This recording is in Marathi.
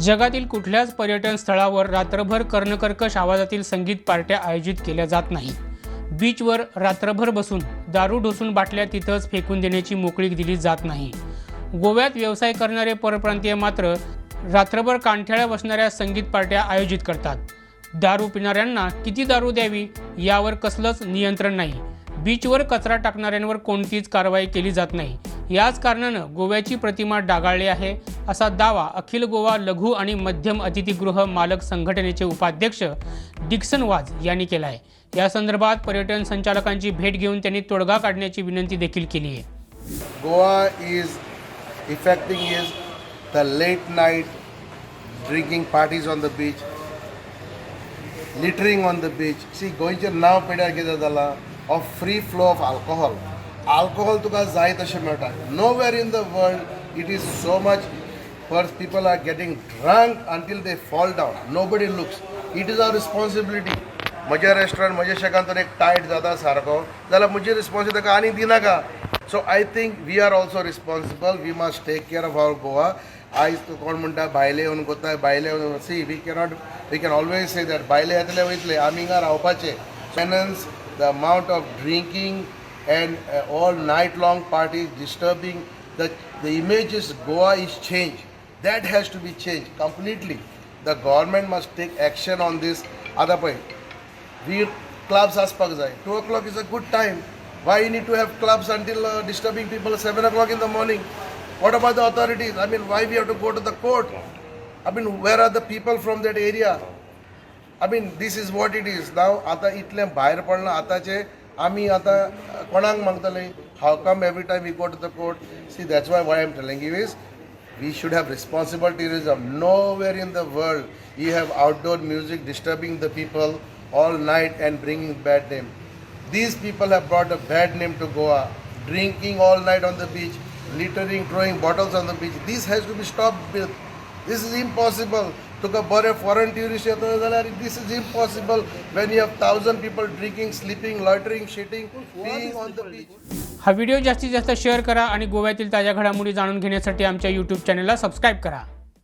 जगातील कुठल्याच पर्यटन स्थळावर रात्रभर कर्णकर्कश आवाजातील संगीत पार्ट्या आयोजित केल्या जात नाही. बीचवर रात्रभर बसून दारू ढोसून बाटल्या तिथंच फेकून देण्याची मोकळीक दिली जात नाही. गोव्यात व्यवसाय करणारे परप्रांतीय मात्र रात्रभर कानठ्याळ्या बसणाऱ्या संगीत पार्ट्या आयोजित करतात. दारू पिणाऱ्यांना किती दारू द्यावी यावर कसलंच नियंत्रण नाही. बीचवर कचरा टाकणाऱ्यांवर कोणतीच कारवाई केली जात नाही. याच कारणानं गोव्याची प्रतिमा डागाळली आहे. असा दावा अखिल गोवा लघु आणि मध्यम अतिथीगृह मालक संघटनेचे उपाध्यक्ष डिक्सन वाज यांनी केला आहे या संदर्भात पर्यटन संचालकांची भेट घेऊन त्यांनी तोडगा काढण्याची विनंती देखील केली आहे. Goa is affecting is the late night drinking parties on the beach littering on the beach C गोयचे नाव पिड्यार कितें जालां of free flow of alcohol. Alcohol तुका जाय तशें मेळटा. Nowhere in the world it is so much first people are getting drunk until they fall down nobody looks it is our responsibility म्हज्या रेस्टॉरंट म्हज्या शेकांतून एक टायट जाता सारको. जाल्यार म्हजी रिस्पॉन्सिबिलिटी ताका आनी दिनाका so I think we are also responsible we must take care of our Goa आयज तूं कोण म्हणटा भायले येवन कोत्ताय भायले येवन see we cannot we can always say that भायले येतले वयतले आमी हिंगा रावपाचे. Finance the amount of drinking and uh, all night long parties disturbing the the images goa is changed that has to be changed completely the government must take action on this other point we clubs aspak jai 2 o'clock is a good time why you need to have clubs until uh, disturbing people 7 o'clock in the morning what about the authorities i mean why we have to go to the court i mean where are the people from that area I mean this is what it is now आतां इतलें भायर पडलां आतांचे आमी आतां how come every time we go to the court? See, that's why what I'm telling you is we should have responsible tourism. Nowhere in the world you have outdoor music disturbing the people all night and bringing bad name. These people have brought a bad name to Goa, drinking all night on the beach, littering, throwing bottles on the beach. This has to be stopped. This is impossible. तुका बरे फॉरेन ट्युरिस्ट येता जाल्यार this is impossible when you have thousand people drinking sleeping loitering shitting being on the beach हा व्हिडिओ जास्तीत जास्त शेअर करा आणि गोव्यातील ताज्या घडामोडी जाणून घेण्यासाठी आमच्या यूट्यूब चॅनलला सबस्क्राईब करा.